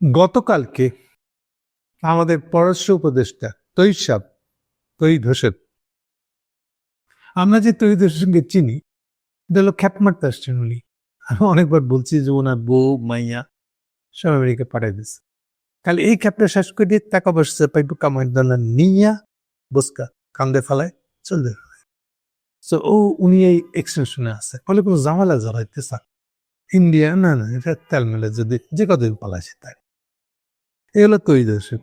গতকালকে আমাদের পররাষ্ট্র উপদেষ্টা তৈব সাহ তৈদ আমরা যে তৈদ হোসেনকে চিনি হলো খ্যাপ মারতে আসছেন উনি। আমি অনেকবার বলছি যে ওনার বউ, মাইয়া সব আমেরিকা পাঠাই দিচ্ছে কাল এই খ্যাপটা শেষ করে দিয়ে টাকা বসছে পাইপু কামাই নিয়া বসকা কান্দে ফেলায়, চলতে তো ও, উনি এই এক্সটেনশনে আছে। ফলে কোনো জামালা জড়াইতে চান ইন্ডিয়া না না, এটা তেল মেলে যদি যে কতদিন পালাইছে তাই। এগুলো তৈরি দর্শক?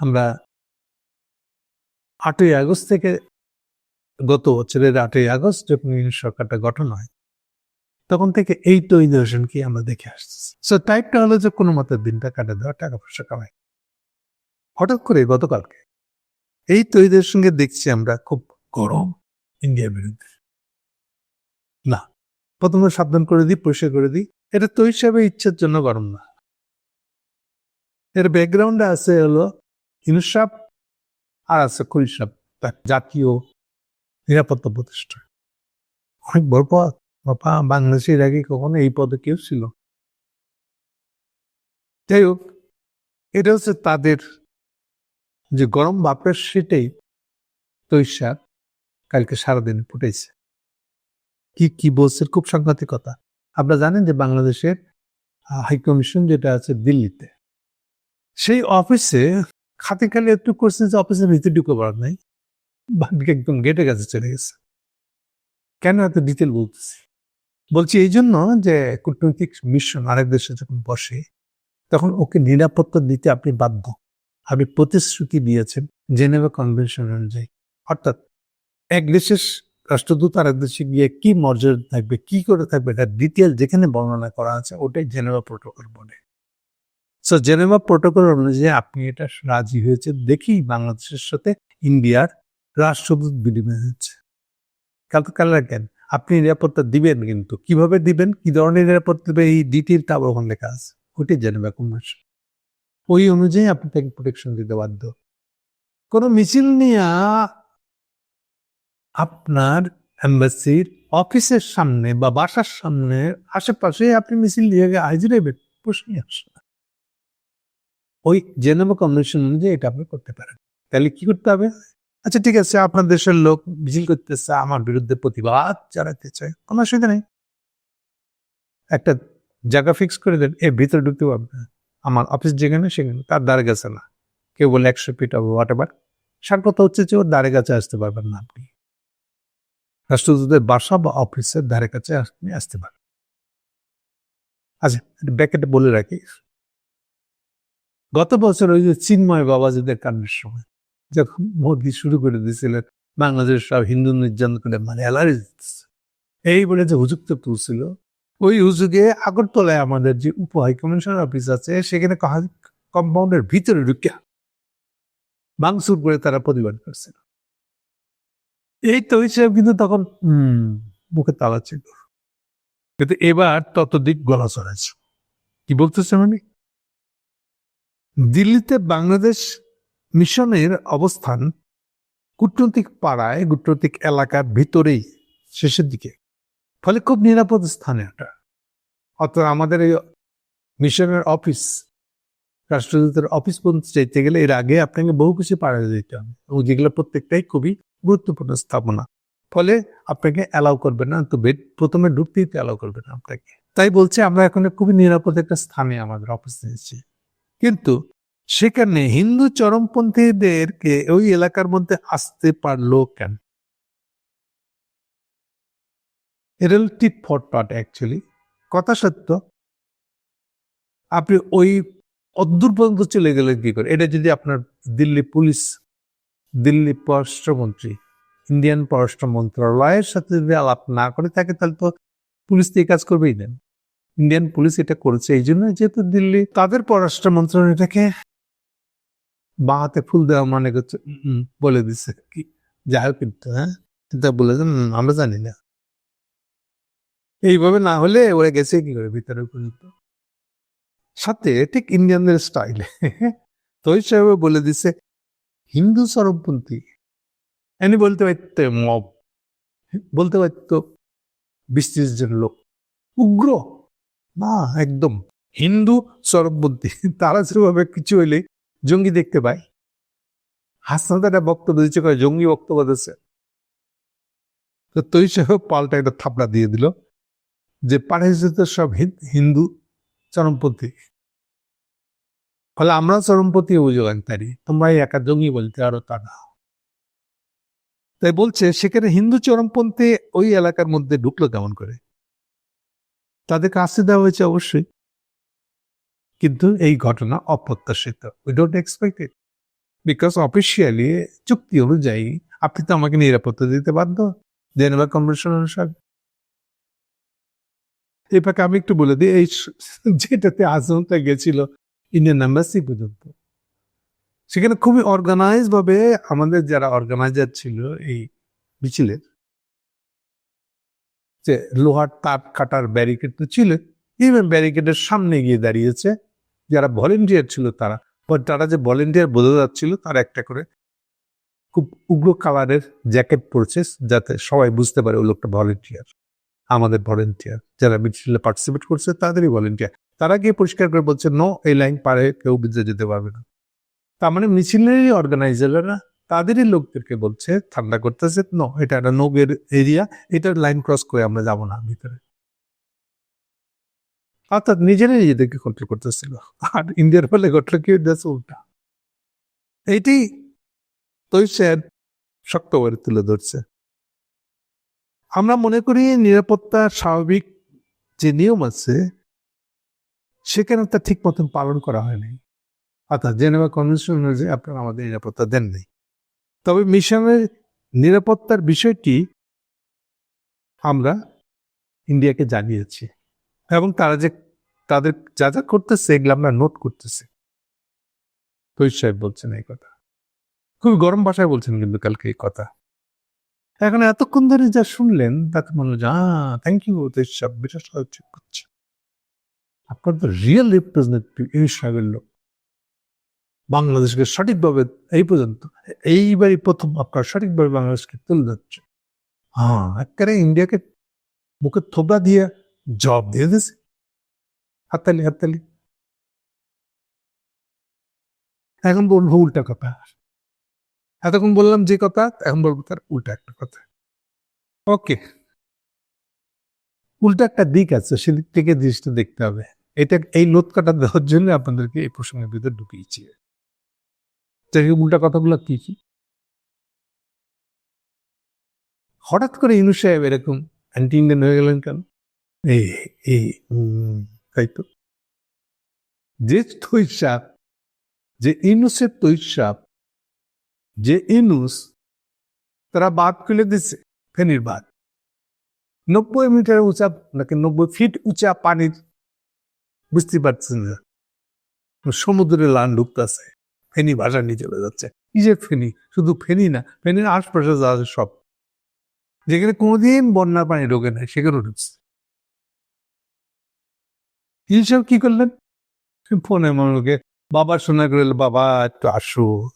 আমরা আটই আগস্ট থেকে গত বছরের আটই আগস্ট যখন ইউনিট সরকারটা গঠন হয়, তখন থেকে এই দর্শনকে আমরা দেখে আসতেছি। সো টাইপটা হলো যে কোনো মতে দিনটা কাটে দেওয়া, টাকা পয়সা কামাই। হঠাৎ করে গতকালকে এই তৈরিদের সঙ্গে দেখছি আমরা খুব গরম ইন্ডিয়ার বিরুদ্ধে। না, প্রথমে সাবধান করে দিই, পরিষ্কার করে দিই। এটা তো হিসাবে ইচ্ছার জন্য গরম না। এর ব্যাকগ্রাউন্ডে আছে হলো ইনুসাপ আর আছে খুলসাপ জাতীয় নিরাপত্তা প্রতিষ্ঠা। অনেক বড় পদ বাবা বাংলাদেশের আগে কখনো এই পদে কেউ ছিল যাই হোক, এটা হচ্ছে তাদের যে গরম বাপের সেটাই তৈশাক কালকে সারাদিন ফুটেছে। কি কি বলছে, খুব সাংঘাতিক কথা। আপনারা জানেন যে বাংলাদেশের হাইকমিশন যেটা আছে দিল্লিতে সেই অফিসে খাতে খালি একটু করছে যে অফিসের ভিতরে ঢুকে পড়ার নাই। বাকি একদম গেটে কাছে চলে গেছে। কেন এত ডিটেল বলতেছি? বলছি এই জন্য যে কূটনৈতিক মিশন আরেক দেশে যখন বসে, তখন ওকে নিরাপত্তা দিতে আপনি বাধ্য। আপনি প্রতিশ্রুতি দিয়েছেন জেনেভা কনভেনশন অনুযায়ী। অর্থাৎ এক দেশের রাষ্ট্রদূত আরেক দেশে গিয়ে কি মর্যাদা থাকবে, কি করে থাকবে এটা ডিটেল যেখানে বর্ণনা করা আছে, ওটাই জেনেভা প্রোটোকল বলে। সো জেনেভা প্রোটোকল অনুযায়ী আপনি এটা রাজি হয়েছে দেখি বাংলাদেশের সাথে ইন্ডিয়ার রাষ্ট্রদূত বিনিময় হচ্ছে কাল কাল রাখেন আপনি নিরাপত্তা দিবেন কিন্তু। কীভাবে দিবেন? কি ধরনের নিরাপত্তা দিবেন? এই ডিটির আবার ওখানে লেখা আছে। ওটি জেনেভা কনভেনশন ওই অনুযায়ী আপনি তাকে প্রোটেকশন দিতে বাধ্য। কোনো মিছিল নিয়ে আপনার এম্বাসির অফিসের সামনে বা বাসার সামনে আশেপাশে আপনি মিছিল দিয়ে হাজিরাইবেন প্রশ্নই আসে। না ওই জেনেভা কনভেনশন অনুযায়ী এটা আপনি করতে পারেন। তাহলে কি করতে হবে? আচ্ছা ঠিক আছে, আপনার দেশের লোক মিছিল করতেছে, আমার বিরুদ্ধে প্রতিবাদ জানাতে চায়, কোনো অসুবিধা নেই। একটা জায়গা ফিক্স করে দেন, এর ভিতরে ঢুকতে পারবে না। আমার অফিস যেখানে, সেখানে, তার দ্বারে গেছে না। কেউ বলে একশো ফিট হবে হোয়াট এভার সার হচ্ছে যে ওর দ্বারে কাছে আসতে পারবেন না আপনি। রাষ্ট্রদূতের বাসা বা অফিসের ধারে কাছে আপনি আসতে পারেন আচ্ছা ব্যাকেটে বলে রাখি। গত বছর ওই যে চিন্ময় বাবাজিদের কান্ডের সময়, যখন মোদি শুরু করে দিয়েছিলেন বাংলাদেশ সব হিন্দু নির্যাতন করে মানে অ্যালারি এই বলে যে হুজুক তো তুলছিল, ওই হুজুগে আগরতলায় আমাদের যে উপ হাইকমিশন অফিস আছে, সেখানে কম্পাউন্ডের ভিতরে ঢুকিয়া বাংসুর করে তারা প্রতিবাদ করছিল এই তো হিসেবে কিন্তু তখন, হম, মুখে তালা ছিল। কিন্তু এবার ততদিক গলা চড়াচ্ছে কি বলতেছে মানে দিল্লিতে বাংলাদেশ মিশনের অবস্থান কূটনৈতিক পাড়ায় কূটনৈতিক এলাকার ভিতরেই শেষের দিকে। ফলে খুব নিরাপদ স্থানে এটা অর্থাৎ আমাদের এই মিশনের অফিস, রাষ্ট্রদূতের অফিস পর্যন্ত যেতে গেলে এর আগে আপনাকে বহু কিছু পাড়া দিতে হবে এবং যেগুলো প্রত্যেকটাই খুবই গুরুত্বপূর্ণ স্থাপনা। ফলে আপনাকে অ্যালাউ করবে না, তো বেড, প্রথমে ঢুকতেই তো অ্যালাউ করবে না আপনাকে। তাই বলছে আমরা এখন খুবই নিরাপদ একটা স্থানে আমাদের অফিস নিয়েছি। কিন্তু সেখানে হিন্দু চরমপন্থীদেরকে ওই এলাকার মধ্যে আসতে পারল কেন? কথা সত্য? আপনি ওই অদ্দূর পর্যন্ত চলে গেলেন কি করে? এটা যদি আপনার দিল্লি পুলিশ, দিল্লি পররাষ্ট্রমন্ত্রী ইন্ডিয়ান পররাষ্ট্র মন্ত্রণালয়ের সাথে যদি আলাপ না করে থাকে, তাহলে তো পুলিশ তো এই কাজ করবেই না। ইন্ডিয়ান পুলিশ এটা করেছে এই জন্য যেহেতু দিল্লি তাদের পররাষ্ট্র মন্ত্রণালয় এটাকে বাঁ হাতে ফুল দেওয়া মানে করছে বলে দিচ্ছে কি? যাই হোক কিন্তু হ্যাঁ? এটা "উম, আমরা জানি না। এইভাবে না হলে ওরা গেছে কি করে ভিতরে পর্যন্ত? সাথে ঠিক ইন্ডিয়ানদের স্টাইলে তো হিসাবে বলে দিছে হিন্দু চরমপন্থী এনি বলতে পারত মব বলতে পারত বিশ ত্রিশ জন লোক উগ্র না, একদম। হিন্দু চরমপন্থী তারা যেভাবে কিছু হইলে জঙ্গি দেখতে পায়। হাসনাত একটা বক্তব্য দিচ্ছে, কয়, জঙ্গি বক্তব্য দিচ্ছে। তো তৈ সাহেব পাল্টা একটা থাপড়া দিয়ে দিল যে, পাঠাইছে সব হিন- হিন্দু চরমপন্থী ফলে আমরা চরমপন্থী অভিযোগ আনতারি তোমরা একা জঙ্গি বলতে আরও তা না। তাই বলছে, সেখানে হিন্দু চরমপন্থী ওই এলাকার মধ্যে ঢুকলো কেমন করে? তাদেরকে আসতে দেওয়া হয়েছে অবশ্যই। কিন্তু এই ঘটনা অপ্রত্যাশিত। We don't expect it because officially চুক্তি অনুযায়ী আপনি তো আমাকে নিরাপত্তা দিতে বাধ্য। জেনেভা কনভেনশন অনুসারে ফাঁকে আমি একটু বলে দিই, এই যেটাতে আজমতা গেছিল ইন্ডিয়ান এম্বাসি পর্যন্ত। সেখানে খুবই অর্গানাইজ ভাবে আমাদের যারা অর্গানাইজার ছিল, এই মিছিলের যে লোহার তাপ কাটার ব্যারিকেড তো ছিল ইভেন ব্যারিকেডের সামনে গিয়ে দাঁড়িয়েছে। যারা ভলেন্টিয়ার ছিল তারা তারা যে ভলেন্টিয়ার বোঝা যাচ্ছিল তার একটা করে খুব উগ্র কালারের জ্যাকেট পরছে, যাতে সবাই বুঝতে পারে ওই লোকটা ভলেন্টিয়ার আমাদের ভলেন্টিয়ার যারা মিছিলে পার্টিসিপেট করছে তাদেরই ভলেন্টিয়ার তারা গিয়ে পরিষ্কার করে বলছে নো এই লাইন পারে কেউ বিজে যেতে পারবে না। তার মানে মিছিলেরই অর্গানাইজাররা তাদেরই লোকদেরকে বলছে, ঠান্ডা করতেছে? নো এটা একটা নোগের এরিয়া এটার লাইন ক্রস করে আমরা যাব না ভিতরে। অর্থাৎ নিজেরাই নিজেদেরকে কন্ট্রোল করতেছিল। আর ইন্ডিয়ার ফলে ঘটলো কি উল্টা। এইটি তৈসের শক্ত করে তুলে ধরছে। আমরা মনে করি নিরাপত্তার স্বাভাবিক যে নিয়ম আছে, সেখানে তা ঠিক মতন পালন করা হয়নি। অর্থাৎ জেনেভা কনভেনশন অনুযায়ী আপনারা আমাদের নিরাপত্তা দেননি। তবে মিশনের নিরাপত্তার বিষয়টি আমরা ইন্ডিয়াকে জানিয়েছি এবং তারা যে তাদের যা যা করতেছে, এগুলো আমরা নোট করতেছি। তৈরি সাহেব বলছেন এই কথা। খুবই গরম ভাষায় বলছেন কিন্তু কালকে এই কথা। এখন এতক্ষণ ধরে যা শুনলেন, তাতে মনে হলো যে থ্যাংক ইউ তৈরি সাহেব সাহায্য করছে আপনার তো রিয়েল রিপ্রেজেন্টেটিভ এই সাহেবের লোক। বাংলাদেশকে সঠিকভাবে এই পর্যন্ত, এইবারই প্রথম আপনার সঠিকভাবে বাংলাদেশকে তুলে ধরছে হ্যাঁ একেবারে ইন্ডিয়াকে মুখে থোবড়া দিয়ে জব দিয়ে দিয়েছে। হাততালি হাততালি। এখন বলব উল্টা কথা। এতক্ষণ বললাম যে কথা, এখন বলব তার উল্টা একটা কথা। ওকে। উল্টা একটা দিক আছে, সেদিক থেকে দৃষ্টি দেখতে হবে। এটা এই লোদ কাটা দেওয়ার জন্য আপনাদেরকে এই প্রসঙ্গের ভিতরে ঢুকিয়েছি। যাই উল্টা কথাগুলো কি কি? হঠাৎ করে ইনু সাহেব এরকম অ্যান্টি ইন্ডিয়ান হয়ে গেলেন কেন? এই তাই তো। যে তৈশাপ যে ইনুসের তৈশাপ যে ইনুস, তারা বাদ খুলে দিছে, ফেনির বাদ। নব্বই মিটার উঁচা, নাকি নব্বই ফিট উঁচা পানির, বুঝতে পারছেন না। সমুদ্রে লান ঢুকতেছে। ফেনি ভাষা নিয়ে চলে যাচ্ছে। কি যে ফেনি? শুধু ফেনি না, ফেনির আশপাশে যা আছে সব। যেখানে কোনোদিন বন্যার পানি ঢোকে না সেখানে ঢুকছে। হিসাব কি করলেন? ফোনে মানুষকে বাবা শোনা করে বাবা, একটু আসো।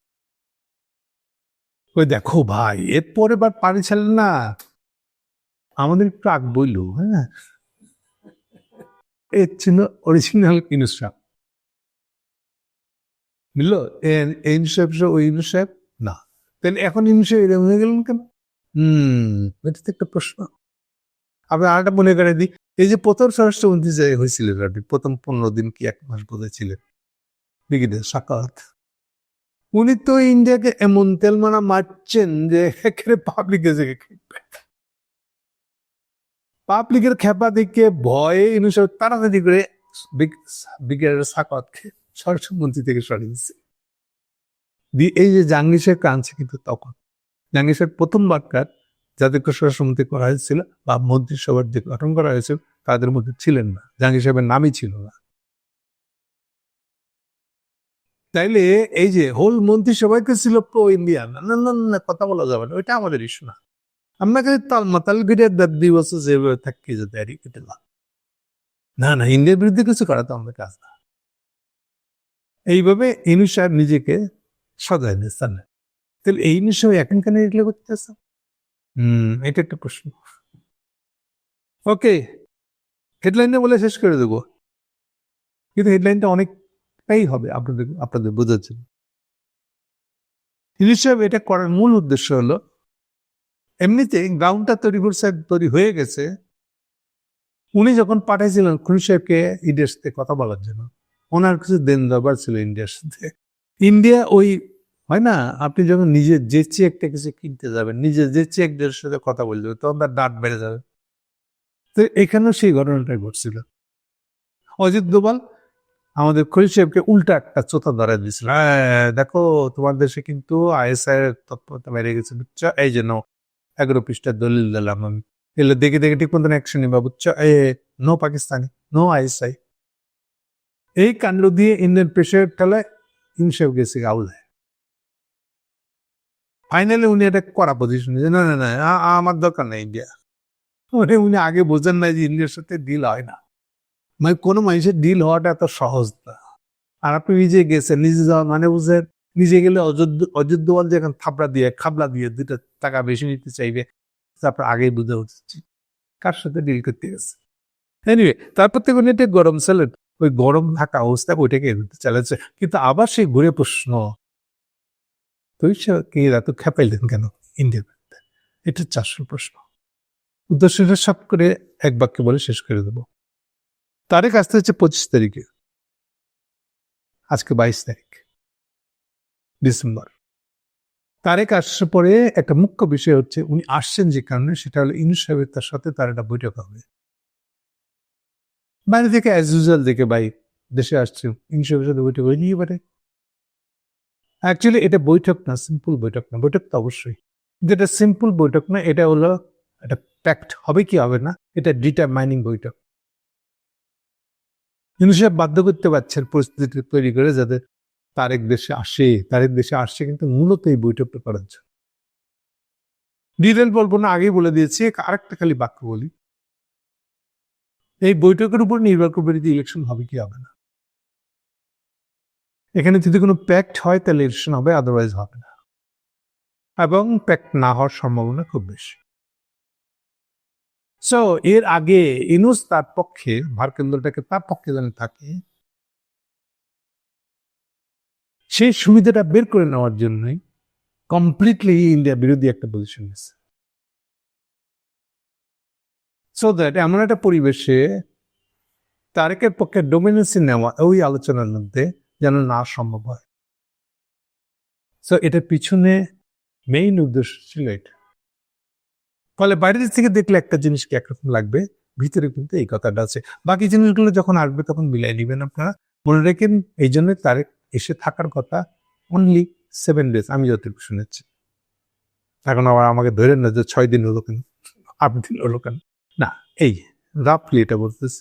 ওই দেখো ভাই, এরপরে বার পানি ছাড়লেন না। আমাদের একটু আগ বইল হ্যাঁ? এর ছিল অরিজিনাল ইনুসাব বুঝলো এই ইনুসাব ওই ইনুসাব না। তাহলে এখন ইনুসাব এরকম হয়ে গেলেন কেন? হুম এটা তো একটা প্রশ্ন। আমি আরেকটা মনে করে দিই, এই যে প্রথম স্বরাষ্ট্রমন্ত্রী যে হয়েছিলেন আপনি প্রথম পনেরো দিন কি এক মাস বোধহয় ছিলেন ব্রিগেডিয়ার সাকাত উনি তো ইন্ডিয়াকে এমন তেলমানা মারছেন যে একেবারে পাবলিকের পাবলিকের খেপা। দিকে ভয়ে ইনুসব তাড়াতাড়ি করে ব্রিগেডিয়ার সাকাতকে স্বরাষ্ট্রমন্ত্রী থেকে সরিয়ে দিচ্ছে দিয়ে এই যে জাহাঙ্গীর সাহেব আনছে কিন্তু তখন। জাহাঙ্গীর সাহেব প্রথমবারকার যাদেরকে স্বরাষ্ট্রমন্ত্রী করা হয়েছিল বা মন্ত্রিসভার যে গঠন করা হয়েছিল, তাদের মধ্যে ছিলেন না। জাহাঙ্গীর সাহেবের নামই ছিল না। তাইলে এই যে হোল মন্ত্রিসভাকে ছিল প্রো ইন্ডিয়ান না না না কথা বলা যাবে না, ওইটা আমাদের ইস্যু না। আপনাকে তাল মাতাল গিরে দুই বছর যেভাবে থাকি যেতে আর কেটে না না, ইন্ডিয়ার বিরুদ্ধে কিছু করা তো আমাদের কাজ না। এইভাবে ইনু সাহেব নিজেকে সাজায় দিচ্ছেন তাহলে এই নিশ্চয় এখন কেন এগুলো করতেছে? হুম, এটা একটা প্রশ্ন। ওকে হেডলাইনে বলে শেষ করে দেবো। কিন্তু হেডলাইনটা অনেকটাই হবে আপনাদের আপনাদের বোঝার জন্য। হিসাবে এটা করার মূল উদ্দেশ্য হলো, এমনিতে গ্রাউন্ডটা তৈরি করছে, তৈরি হয়ে গেছে। উনি যখন পাঠাইছিলেন খুনি সাহেবকে সাথে কথা বলার জন্য ওনার কিছু দেন দরবার ছিল ইন্ডিয়ার সাথে। ইন্ডিয়া ওই হয় না? আপনি যখন নিজের যে চেকটা কিছু কিনতে যাবেন নিজের যে চেকদের সাথে কথা বলতে হবে তখন তার ডাট বেড়ে যাবে। তো এখানেও সেই ঘটনাটা ঘটছিল। অজিত দোবাল আমাদের খলিল সাহেবকে উল্টা একটা চোথা ধরা দিয়েছিল। "হ্যাঁ, দেখো তোমার দেশে কিন্তু আইএসআই এর তৎপরতা বেড়ে গেছে বুঝছ? এই যে নাও এগারো পৃষ্ঠার দলিল দিলাম আমি। এগুলো দেখে দেখে ঠিক মতন অ্যাকশন নিবা বুঝছ? এ নো পাকিস্তানি নো আইএসআই এই কাণ্ড দিয়ে ইন্ডিয়ান প্রেশার খেলায় ইনসেফ গেছে আউলায় ফাইনালি উনি এটা করা পজিশন না না না আমার দরকার নেই ইন্ডিয়া মানে উনি আগে বোঝেন না যে ইন্ডিয়ার সাথে ডিল হয় না। মানে কোনো মানুষের ডিল হওয়াটা এত সহজ না। আর আপনি নিজে গেছেন, নিজে যাওয়া মানে বুঝেন, নিজে গেলে অযোধ্য অযোধ্যওয়াল যেখানে থাপড়া দিয়ে, খাবলা দিয়ে দুটা টাকা বেশি নিতে চাইবে তারপর আগেই বুঝে উঠছি। কার সাথে ডিল করতে গেছে? এনিওয়ে তারপর থেকে উনি একটা গরম ছিলেন ওই গরম থাকা অবস্থা ওইটাকে চালাচ্ছে। কিন্তু আবার সেই ঘুরে প্রশ্ন, তো কে এত খেপাইলেন কেন ইন্ডিয়ার বিরুদ্ধে? এটা চারশো প্রশ্ন। উদ্দেশ্যটা সব করে এক বাক্যে বলে শেষ করে দেব। তারিখ আসতে হচ্ছে পঁচিশ তারিখে। আজকে বাইশ তারিখ, ডিসেম্বর। তারেক আসার পরে একটা মুখ্য বিষয় হচ্ছে, উনি আসছেন যে কারণে, সেটা হলো ইনু সাহেবের তার সাথে তার একটা বৈঠক হবে। বাইরে থেকে অ্যাজ ইউজুয়াল দেখে ভাই দেশে আসছে। সাহেবের সাথে বৈঠক হয়ে নিয়ে পারে। অ্যাকচুয়ালি এটা বৈঠক না সিম্পল বৈঠক না। বৈঠক তো অবশ্যই। কিন্তু এটা সিম্পল বৈঠক না, এটা হলো একটা প্যাক্ট হবে কি হবে না, এটা ডিটারমাইনিং বৈঠক। সাহেব বাধ্য করতে পারছেন পরিস্থিতি তৈরি করে যাতে তারেক দেশে আসে। তারেক দেশে আসছে কিন্তু মূলত এই বৈঠকটা করার জন্য। ডিটেল বলব না, আগেই বলে দিয়েছি। আরেকটা খালি বাক্য বলি। এই বৈঠকের উপর নির্ভর করবে যদি ইলেকশন হবে কি হবে না। এখানে যদি কোনো প্যাক্ট হয়, তাহলে ইলেকশন হবে আদারওয়াইজ হবে না। এবং প্যাক্ট না হওয়ার সম্ভাবনা খুব বেশি। সো এর আগে ইনুস তার পক্ষে ভার কেন্দ্রটাকে তার পক্ষে যেন থাকে, সেই সুবিধাটা বের করে নেওয়ার জন্যই কমপ্লিটলি ইন্ডিয়া বিরোধী একটা পজিশন নিয়েছে। সো দ্যাট এমন একটা পরিবেশে তারেকের পক্ষে ডোমিনেন্সি নেওয়া ওই আলোচনার মধ্যে যেন না সম্ভব হয়। সো এটার পিছনে মেইন উদ্দেশ্য ছিল এটা। ফলে বাইরের থেকে দেখলে একটা জিনিসকে একরকম লাগবে, ভিতরে কিন্তু এই কথাটা আছে। বাকি জিনিসগুলো যখন আসবে তখন মিলাই নেবেন আপনারা। মনে রেখেন, এই জন্য তারেক এসে থাকার কথা অনলি সেভেন ডেজ আমি যতটুকু শুনেছি। এখন আবার আমাকে ধরে না যে ছয় দিন হলো কেন? আট দিন হলো কেন? এই রাফলি এটা বলতেছি।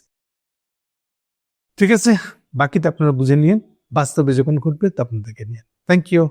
ঠিক আছে? বাকিটা আপনারা বুঝে নিন বাস্তবে যখন ঘটবে তখন দেখে নিন থ্যাংক ইউ